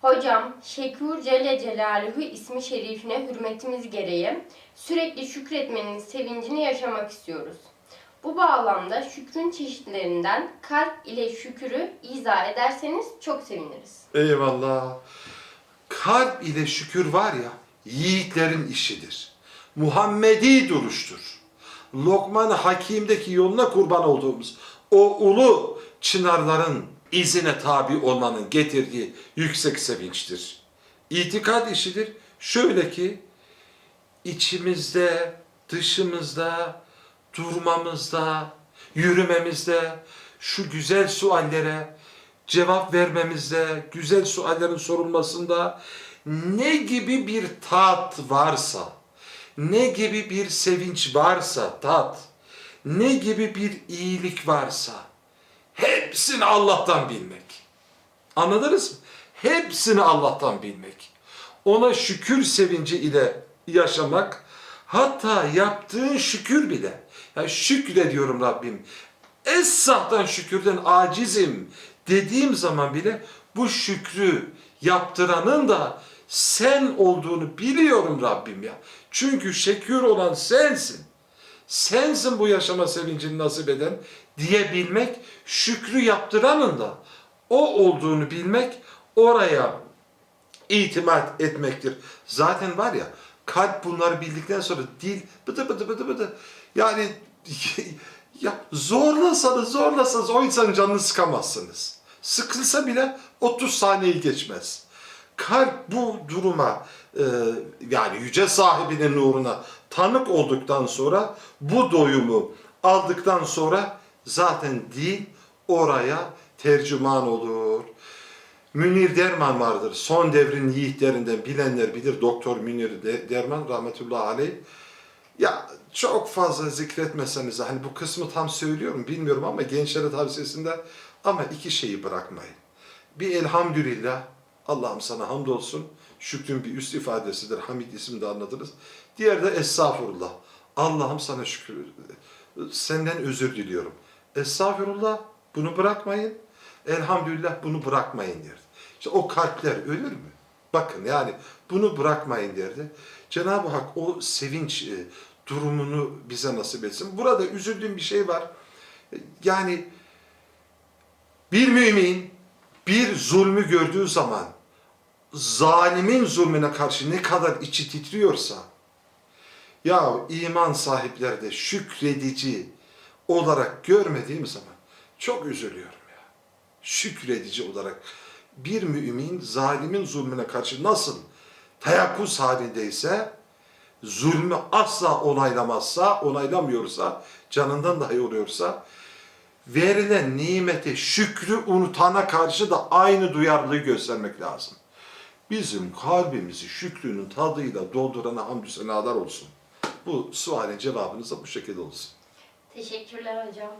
Hocam, Şekûr Celle Celaluhu ismi şerifine hürmetimiz gereği sürekli şükretmenin sevincini yaşamak istiyoruz. Bu bağlamda şükrün çeşitlerinden kalp ile şükürü izah ederseniz çok seviniriz. Eyvallah. Kalp ile şükür var ya, yiğitlerin işidir. Muhammedi duruştur. Lokman Hakim'deki yoluna kurban olduğumuz o ulu çınarların izine tabi olmanın getirdiği yüksek sevinçtir. İtikad işidir. Şöyle ki, içimizde, dışımızda, durmamızda, yürümemizde, şu güzel suallere cevap vermemizde, güzel suallerin sorulmasında ne gibi bir tat varsa, ne gibi bir sevinç varsa tat, ne gibi bir iyilik varsa hepsini Allah'tan bilmek. Anladınız mı? Hepsini Allah'tan bilmek. Ona şükür sevinci ile yaşamak, hatta yaptığın şükür bile, ya şükrediyorum Rabbim, Esahtan şükürden acizim dediğim zaman bile bu şükrü yaptıranın da sen olduğunu biliyorum Rabbim ya. Çünkü şekür olan sensin. Sensin bu yaşama sevincini nasip eden diyebilmek, şükrü yaptıranın da o olduğunu bilmek, oraya itimat etmektir. Zaten var ya kalp bunları bildikten sonra dil bıdı bıdı bıdı bıdı yani ya zorlasanız zorlasanız o insanın canını sıkamazsınız. Sıkılsa bile 30 saniyeyi geçmez. Kalp bu duruma e, yani yüce sahibinin nuruna tanık olduktan sonra bu doyumu aldıktan sonra zaten dil oraya tercüman olur. Münir Derman vardır. Son devrin yiğitlerinden bilenler bilir. Doktor Münir De- Derman rahmetullahi aleyh. Ya çok fazla zikretmeseniz hani bu kısmı tam söylüyorum bilmiyorum ama gençlere tavsiyesinde ama iki şeyi bırakmayın. Bir elhamdülillah Allah'ım sana hamdolsun. Şükrün bir üst ifadesidir. Hamid ismini de anladınız. Diğer de estağfurullah. Allah'ım sana şükür. Senden özür diliyorum. Estağfurullah bunu bırakmayın. Elhamdülillah bunu bırakmayın derdi. İşte o kalpler ölür mü? Bakın yani bunu bırakmayın derdi. Cenab-ı Hak o sevinç e, durumunu bize nasip etsin. Burada üzüldüğüm bir şey var. E, Yani bir mümin bir zulmü gördüğü zaman zalimin zulmüne karşı ne kadar içi titriyorsa ya iman sahipleri de şükredici olarak görmediğim zaman çok üzülüyorum ya. Şükredici olarak bir mümin zalimin zulmüne karşı nasıl teyakkuz halindeyse zulmü asla onaylamazsa, onaylamıyorsa, canından dahi oluyorsa verilen nimete şükrü unutana karşı da aynı duyarlılığı göstermek lazım. Bizim kalbimizi şükrünün tadıyla doldurana hamdü senalar olsun. Bu sualin cevabınız da bu şekilde olsun. Teşekkürler hocam.